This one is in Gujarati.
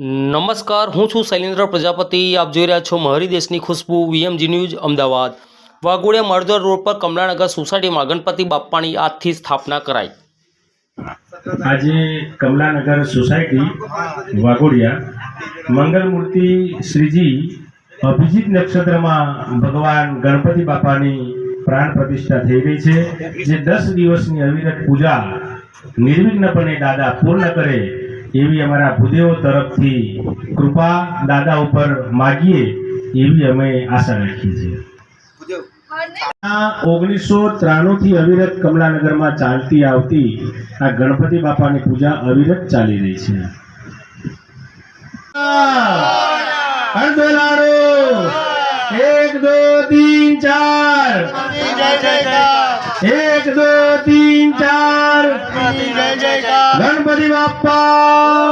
નમસ્કાર, હું છું શૈલેન્દ્ર પ્રજાપતિ. આપ જોઈ રહ્યા છો મહરી દેશની ખુશ્બુ, વીએમજી ન્યૂઝ, અમદાવાદ. વાઘોડિયા મળદર રોડ પર કમલાનગર સોસાયટીમાં ગણપતિ બાપ્પાની આજથી સ્થાપના કરાઈ. આજે કમલાનગર સોસાયટી, વાઘોડિયા મંગલમૂર્તિ શ્રીજી અભિજીત નક્ષત્રમાં ભગવાન ગણપતિ બાપાની પ્રાણ પ્રતિષ્ઠા થઈ રહી છે. જે દસ દિવસની અવિરત પૂજા નિર્વિઘ્નપણે દાદા પૂર્ણ કરે એવી અમારા ભૂદેવો તરફથી કૃપા દાદા ઉપર માગીએ એવી અમે આશા રાખીએ છીએ. ઓગણીસો ત્રાણું થી અવિરત કમલાનગરમાં ચાલતી આવતી આ ગણપતિ બાપાની પૂજા અવિરત ચાલી રહી છે. એક દો તીન ચાર! એક દો તીન ચાર! ગણપતિ બાપા.